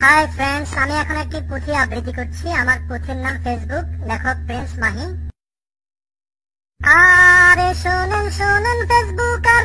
Hi friends আমি এখন একটি পুঁথি আবৃত্তি করছি। আমার পুঁথির নাম ফেসবুক লেখক প্রিন্স মাহি। আরে শোনেন শোনেন ফেসবুক আর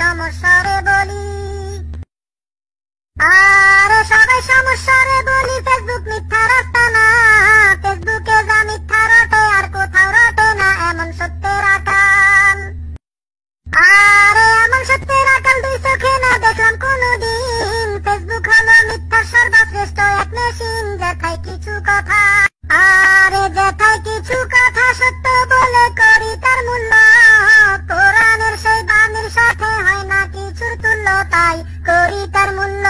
সমস্যারে বলি। আরে সবাই সমস্যারে বলি ফেসবুক মিথ্যা রাস্তা না। ফেসবুকে যা মিথ্যা রটে, আর কোথাও রটে না, এমন সত্যের আকাল। আরে, এমন সত্যের আকাল দুই চোখে না দেখলাম কোনদিন। ফেসবুক হলো মিথ্যা সর্বশ্রেষ্ঠ এক মেশিন যেথায় কিছু কথা আরে, যেথায় কিছু কথা সত্য বলে তাই করি তার মূল্য